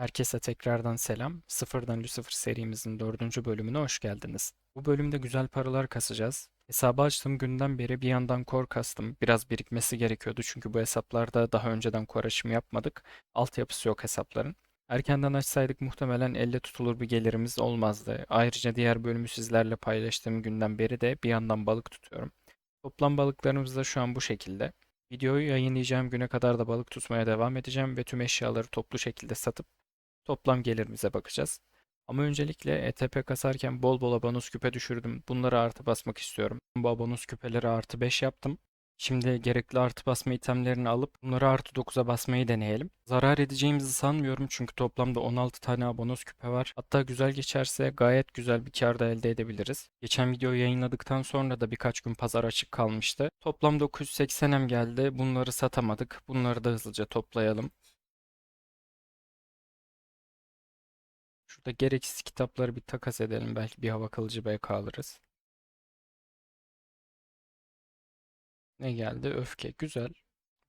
Herkese tekrardan selam. Sıfırdan Lucifer serimizin dördüncü bölümüne hoş geldiniz. Bu bölümde güzel paralar kasacağız. Hesabı açtığım günden beri bir yandan core kastım. Biraz birikmesi gerekiyordu çünkü bu hesaplarda daha önceden core açımı yapmadık. Altyapısı yok hesapların. Erkenden açsaydık muhtemelen elle tutulur bir gelirimiz olmazdı. Ayrıca diğer bölümü sizlerle paylaştığım günden beri de bir yandan balık tutuyorum. Toplam balıklarımız da şu an bu şekilde. Videoyu yayınlayacağım güne kadar da balık tutmaya devam edeceğim ve tüm eşyaları toplu şekilde satıp toplam gelirimize bakacağız. Ama öncelikle ETP kasarken bol bol abonos küpe düşürdüm. Bunları artı basmak istiyorum. Bu abonos küpeleri artı 5 yaptım. Şimdi gerekli artı basma itemlerini alıp bunları artı 9'a basmayı deneyelim. Zarar edeceğimizi sanmıyorum çünkü toplamda 16 tane abonos küpe var. Hatta güzel geçerse gayet güzel bir kar da elde edebiliriz. Geçen videoyu yayınladıktan sonra da birkaç gün pazar açık kalmıştı. Toplam 980'em geldi. Bunları satamadık. Bunları da hızlıca toplayalım. Şurada gereksiz kitapları bir takas edelim. Belki bir hava kalıcı BK alırız. Ne geldi? Öfke. Güzel.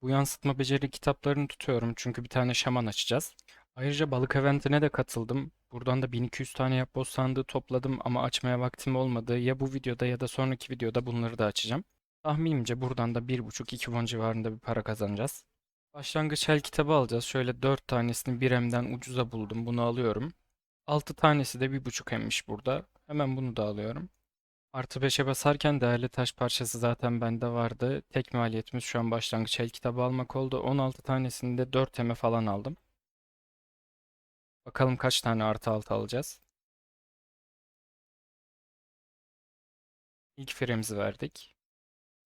Bu yansıtma beceri kitaplarını tutuyorum çünkü bir tane şaman açacağız. Ayrıca balık eventine de katıldım. Buradan da 1200 tane yapboz sandığı topladım ama açmaya vaktim olmadı. Ya bu videoda ya da sonraki videoda bunları da açacağım. Tahminimce buradan da 1,5-2 won civarında bir para kazanacağız. Başlangıç el kitabı alacağız. Şöyle 4 tanesini 1M'den ucuza buldum. Bunu alıyorum. 6 tanesi de 1,5 emmiş burada. Hemen bunu da alıyorum. Artı 5'e basarken değerli taş parçası zaten bende vardı. Tek maliyetimiz şu an başlangıç el kitabı almak oldu. 16 tanesini de 4 eme falan aldım. Bakalım kaç tane artı 6 alacağız. İlk firemizi verdik.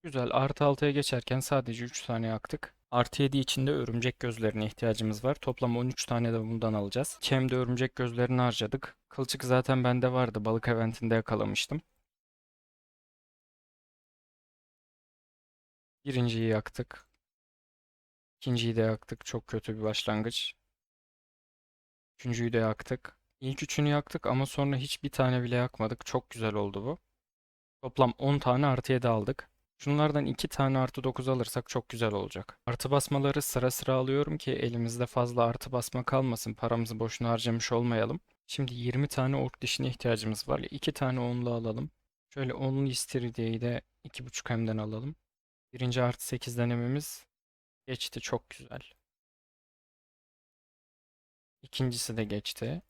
Güzel. Artı 6'ya geçerken sadece 3 tane yaktık. Artı 7 için de örümcek gözlerine ihtiyacımız var. Toplam 13 tane de bundan alacağız. Hem örümcek gözlerini harcadık. Kılçık zaten bende vardı. Balık eventinde yakalamıştım. Birinciyi yaktık. İkinciyi de yaktık. Çok kötü bir başlangıç. Üçüncüyü de yaktık. İlk üçünü yaktık ama sonra hiçbir tane bile yakmadık. Çok güzel oldu bu. Toplam 10 tane artı 7 aldık. Şunlardan 2 tane artı 9 alırsak çok güzel olacak. Artı basmaları sıra sıra alıyorum ki elimizde fazla artı basma kalmasın. Paramızı boşuna harcamış olmayalım. Şimdi 20 tane ork dişine ihtiyacımız var. 2 tane onlu alalım. Şöyle onlu istiridyeyi de 2.5 hemden alalım. Birinci artı 8 denememiz geçti. Çok güzel. İkincisi de geçti.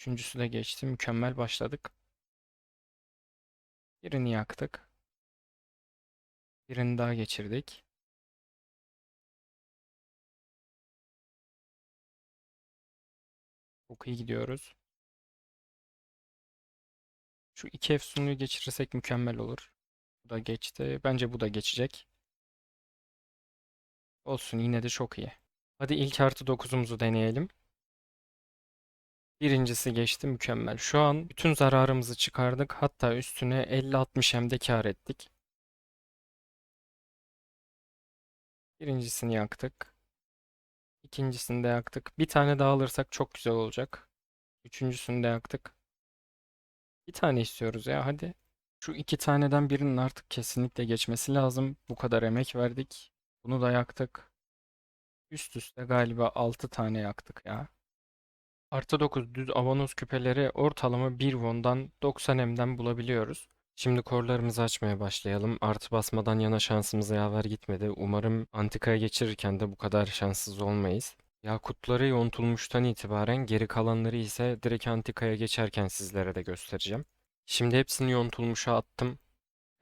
Üçüncüsü de geçti. Mükemmel başladık. Birini yaktık. Birini daha geçirdik. Çok iyi gidiyoruz. Şu iki efsunuyu geçirirsek mükemmel olur. Bu da geçti. Bence bu da geçecek. Olsun yine de çok iyi. Hadi ilk artı 9'umuzu deneyelim. Birincisi geçti mükemmel. Şu an bütün zararımızı çıkardık. Hatta üstüne 50-60 hem de kar ettik. Birincisini yaktık. İkincisini de yaktık. Bir tane daha alırsak çok güzel olacak. Üçüncüsünü de yaktık. Bir tane istiyoruz ya hadi. Şu iki taneden birinin artık kesinlikle geçmesi lazım. Bu kadar emek verdik. Bunu da yaktık. Üst üste galiba 6 tane yaktık ya. Artı 9 düz avanos küpeleri ortalama 1 won'dan 90 M'den bulabiliyoruz. Şimdi korlarımızı açmaya başlayalım. Artı basmadan yana şansımız yaver gitmedi. Umarım antikaya geçirirken de bu kadar şanssız olmayız. Yakutları yontulmuştan itibaren geri kalanları ise direkt antikaya geçerken sizlere de göstereceğim. Şimdi hepsini yontulmuşa attım.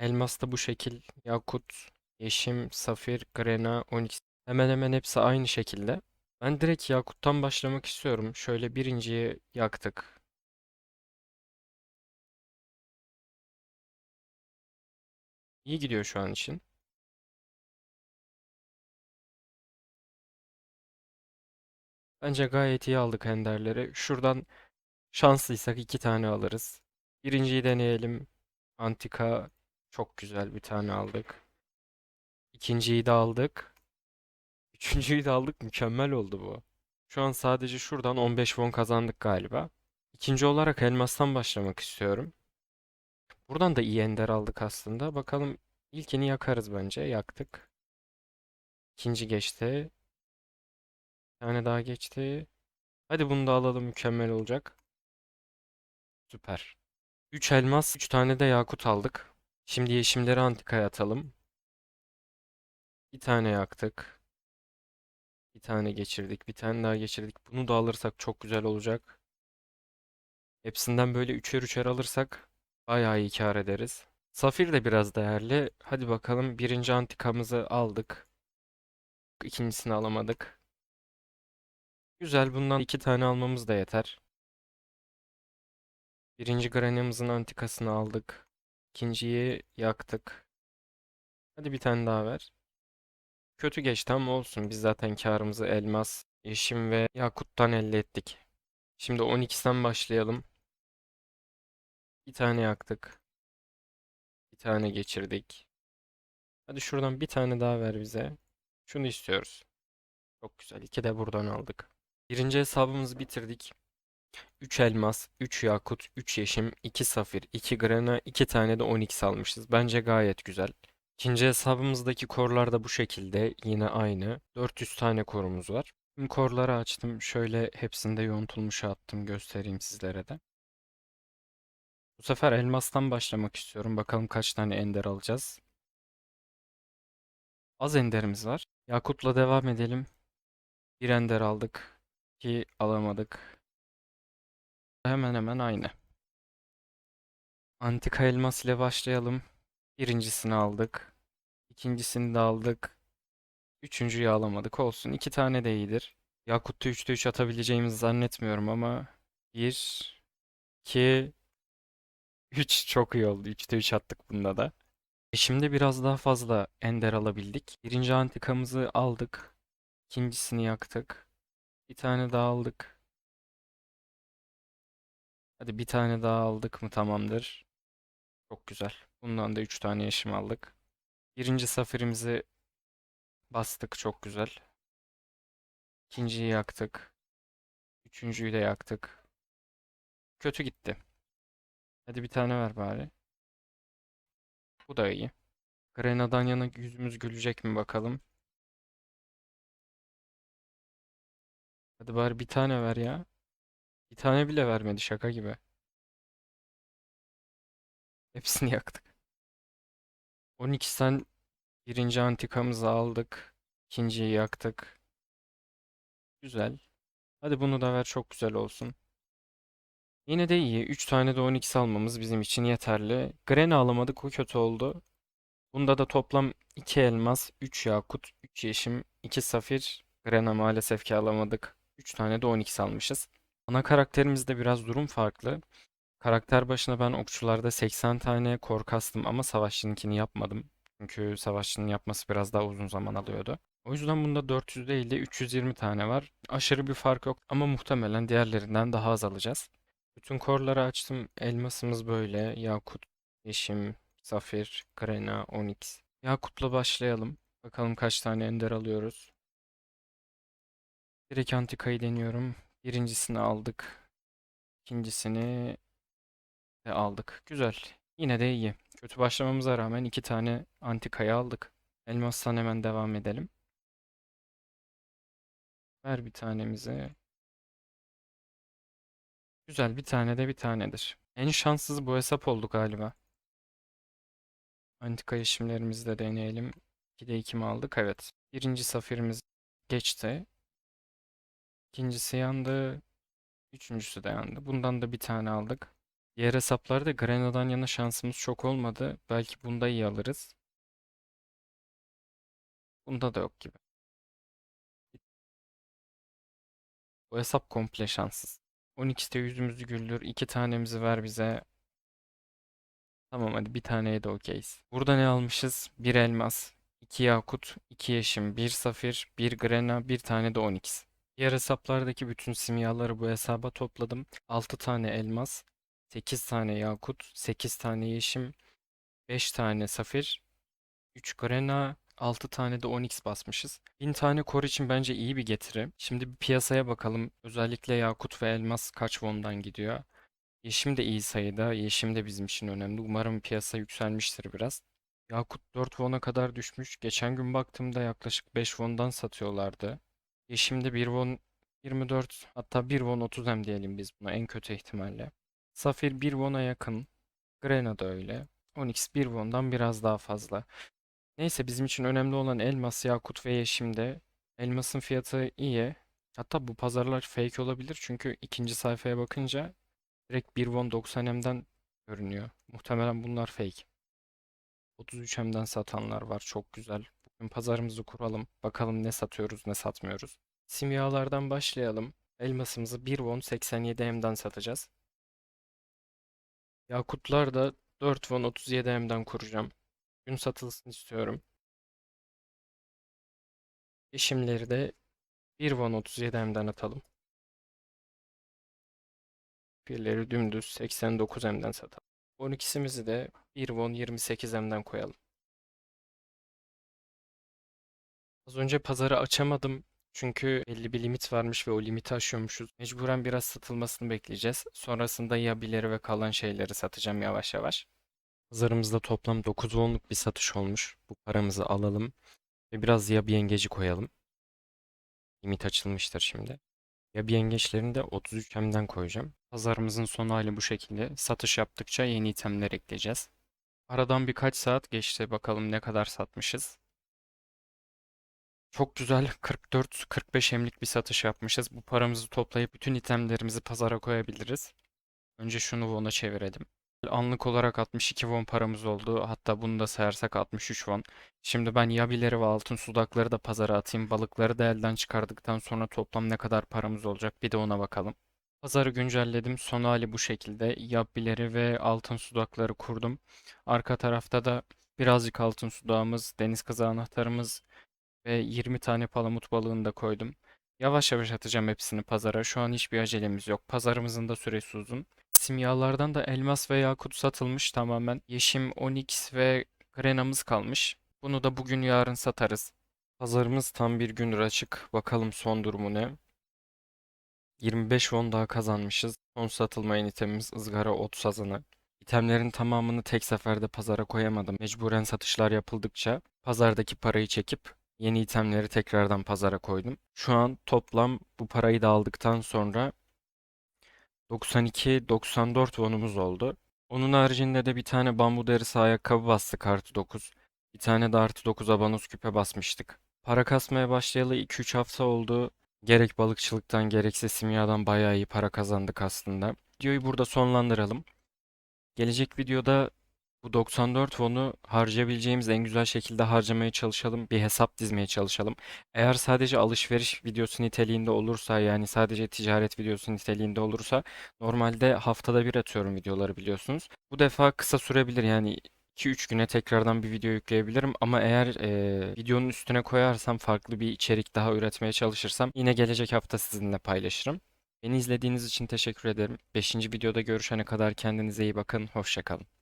Elmas da bu şekil. Yakut, yeşim, safir, grena, onyx hemen hemen hepsi aynı şekilde. Ben direkt Yakut'tan başlamak istiyorum. Şöyle birinciyi yaktık. İyi gidiyor şu an için. Bence gayet iyi aldık enderleri. Şuradan şanslıysak iki tane alırız. Birinciyi deneyelim. Antika çok güzel bir tane aldık. İkinciyi de aldık. Üçüncüyü de aldık. Mükemmel oldu bu. Şu an sadece şuradan 15 won kazandık galiba. İkinci olarak elmastan başlamak istiyorum. Buradan da iyi ender aldık aslında. Bakalım ilkini yakarız bence. Yaktık. İkinci geçti. Bir tane daha geçti. Hadi bunu da alalım mükemmel olacak. Süper. 3 elmas, 3 tane de yakut aldık. Şimdi yeşimleri antikaya atalım. Bir tane yaktık. Bir tane geçirdik. Bir tane daha geçirdik. Bunu da alırsak çok güzel olacak. Hepsinden böyle üçer üçer alırsak bayağı iyi kâr ederiz. Safir de biraz değerli. Hadi bakalım birinci antikamızı aldık. İkincisini alamadık. Güzel bundan iki tane almamız da yeter. Birinci granimizin antikasını aldık. İkinciyi yaktık. Hadi bir tane daha ver. Kötü geçti ama olsun. Biz zaten karımızı elmas, yeşim ve yakuttan elde ettik. Şimdi 12'den başlayalım. Bir tane yaktık. Bir tane geçirdik. Hadi şuradan bir tane daha ver bize. Şunu istiyoruz. Çok güzel. İki de buradan aldık. Birinci hesabımızı bitirdik. 3 elmas, 3 yakut, 3 yeşim, 2 safir, 2 grana, 2 tane de 12 almışız. Bence gayet güzel. İkinci hesabımızdaki korlar da bu şekilde. Yine aynı. 400 tane korumuz var. Tüm korları açtım. Şöyle hepsinde yontulmuşa attım. Göstereyim sizlere de. Bu sefer elmastan başlamak istiyorum. Bakalım kaç tane ender alacağız. Az enderimiz var. Yakut'la devam edelim. Bir ender aldık. İki alamadık. Hemen hemen aynı. Antika elmas ile başlayalım. Birincisini aldık. İkincisini de aldık. Üçüncüyü alamadık. Olsun. İki tane de iyidir. Yakut'ta 3'te 3 atabileceğimizi zannetmiyorum ama 1 2 3 çok iyi oldu. 3'te 3 attık bunda da. E şimdi biraz daha fazla ender alabildik. Birinci antikamızı aldık. İkincisini yaktık. Bir tane daha aldık. Hadi bir tane daha aldık mı tamamdır. Çok güzel. Bundan da 3 tane yaşım aldık. Birinci safirimizi bastık çok güzel. İkinciyi yaktık. Üçüncüyü de yaktık. Kötü gitti. Hadi bir tane ver bari. Bu da iyi. Grena'dan yana yüzümüz gülecek mi bakalım. Hadi bari bir tane ver ya. Bir tane bile vermedi şaka gibi. Hepsini yaktık. 12'sen birinci antikamızı aldık. İkinciyi yaktık. Güzel. Hadi bunu da ver çok güzel olsun. Yine de iyi. 3 tane de 12 almamız bizim için yeterli. Gren alamadık o kötü oldu. Bunda da toplam 2 elmas, 3 yakut, 3 yeşim, 2 safir. Gren'a maalesef ki alamadık. 3 tane de 12 almışız. Ana karakterimizde biraz durum farklı. Karakter başına ben okçularda 80 tane kor kastım ama savaşçınınkini yapmadım. Çünkü savaşçının yapması biraz daha uzun zaman alıyordu. O yüzden bunda 400 değil de 320 tane var. Aşırı bir fark yok ama muhtemelen diğerlerinden daha az alacağız. Bütün korları açtım. Elmasımız böyle. Yakut, yeşim, safir, grena, onyx. Yakut'la başlayalım. Bakalım kaç tane ender alıyoruz. Direkt antikayı deniyorum. Birincisini aldık. İkincisini de aldık. Güzel. Yine de iyi. Kötü başlamamıza rağmen iki tane antikayı aldık. Elmastan hemen devam edelim. Ver bir tanemizi. Güzel bir tane de bir tanedir. En şanssız bu hesap oldu galiba. Antika işimlerimizi de deneyelim. 2'de 2 mi aldık? Evet. Birinci safirimiz geçti. İkincisi yandı. Üçüncüsü de yandı. Bundan da bir tane aldık. Diğer hesaplarda Grena'dan yana şansımız çok olmadı. Belki bunda iyi alırız. Bunda da yok gibi. Bu hesap komple şanssız. 12'de yüzümüzü güldür. 2 tanemizi ver bize. Tamam hadi bir taneye de okeyiz. Burada ne almışız? Bir elmas, iki yakut, iki yeşim, bir safir, bir grena, bir tane de onyx. Diğer hesaplardaki bütün simyaları bu hesaba topladım. 6 tane elmas, 8 tane yakut, 8 tane yeşim, 5 tane safir, 3 grena, 6 tane de onyx basmışız. 1000 tane kor için bence iyi bir getiri. Şimdi bir piyasaya bakalım. Özellikle yakut ve elmas kaç won'dan gidiyor. Yeşim de iyi sayıda. Yeşim de bizim için önemli. Umarım piyasa yükselmiştir biraz. Yakut 4 won'a kadar düşmüş. Geçen gün baktığımda yaklaşık 5 won'dan satıyorlardı. Yeşim'de 1 won 24 hatta 1 won 30 hem diyelim biz buna en kötü ihtimalle. Safir 1 won'a yakın. Grena da öyle. Onyx 1 won'dan biraz daha fazla. Neyse bizim için önemli olan elmas, yakut ve yeşimde. Elmasın fiyatı iyi. Hatta bu pazarlar fake olabilir çünkü ikinci sayfaya bakınca direkt 1 won 90 hem'den görünüyor. Muhtemelen bunlar fake. 33 hem'den satanlar var. Çok güzel. Bugün pazarımızı kuralım. Bakalım ne satıyoruz, ne satmıyoruz. Simyalardan başlayalım. Elmasımızı 1 won 87 hem'den satacağız. Yakutlar da 4 won 37 hem'den kuracağım. Gün satılsın istiyorum. Yeşimleri de 1 won 37 hem'den atalım. Birleri dümdüz 89 hem'den satalım. 12'simizi de 1 won 28 hem'den koyalım. Az önce pazarı açamadım. Çünkü belli bir limit varmış ve o limiti aşıyormuşuz. Mecburen biraz satılmasını bekleyeceğiz. Sonrasında yabileri ve kalan şeyleri satacağım yavaş yavaş. Pazarımızda toplam 9 wonluk bir satış olmuş. Bu paramızı alalım ve biraz yabi yengeci koyalım. Limit açılmıştır şimdi. Yabi yengeçlerini de 33 hemden koyacağım. Pazarımızın son hali bu şekilde. Satış yaptıkça yeni itemler ekleyeceğiz. Aradan birkaç saat geçti. Bakalım ne kadar satmışız. Çok güzel 44-45 emlik bir satış yapmışız. Bu paramızı toplayıp bütün itemlerimizi pazara koyabiliriz. Önce şunu won'a çevirelim. Anlık olarak 62 won paramız oldu. Hatta bunu da sayarsak 63 won. Şimdi ben yabileri ve altın sudakları da pazara atayım. Balıkları da elden çıkardıktan sonra toplam ne kadar paramız olacak bir de ona bakalım. Pazarı güncelledim. Son hali bu şekilde. Yabileri ve altın sudakları kurdum. Arka tarafta da birazcık altın sudağımız, deniz kızı anahtarımız, ve 20 tane palamut balığını da koydum. Yavaş yavaş atacağım hepsini pazara. Şu an hiçbir acelemiz yok. Pazarımızın da süresi uzun. Simyalardan da elmas ve yakut satılmış tamamen. Yeşim, onyx ve grenamız kalmış. Bunu da bugün yarın satarız. Pazarımız tam bir gündür açık. Bakalım son durumu ne? 25 won daha kazanmışız. Son satılmayan itemimiz ızgara ot sazanı. İtemlerin tamamını tek seferde pazara koyamadım. Mecburen satışlar yapıldıkça pazardaki parayı çekip Yeni itemleri tekrardan pazara koydum. Şu an toplam bu parayı da aldıktan sonra 92-94 wonumuz oldu. Onun haricinde de bir tane bambu derisi ayakkabı bastık artı 9. Bir tane de artı 9 abanos küpe basmıştık. Para kasmaya başlayalı 2-3 hafta oldu. Gerek balıkçılıktan gerekse simyadan bayağı iyi para kazandık aslında. Videoyu burada sonlandıralım. Gelecek videoda bu 94 won'u harcayabileceğimiz en güzel şekilde harcamaya çalışalım. Bir hesap dizmeye çalışalım. Eğer sadece alışveriş videosu niteliğinde olursa yani sadece ticaret videosu niteliğinde olursa normalde haftada bir atıyorum videoları biliyorsunuz. Bu defa kısa sürebilir yani 2-3 güne tekrardan bir video yükleyebilirim ama eğer e, videonun üstüne koyarsam farklı bir içerik daha üretmeye çalışırsam yine gelecek hafta sizinle paylaşırım. Beni izlediğiniz için teşekkür ederim. 5. videoda görüşene kadar kendinize iyi bakın. Hoşçakalın.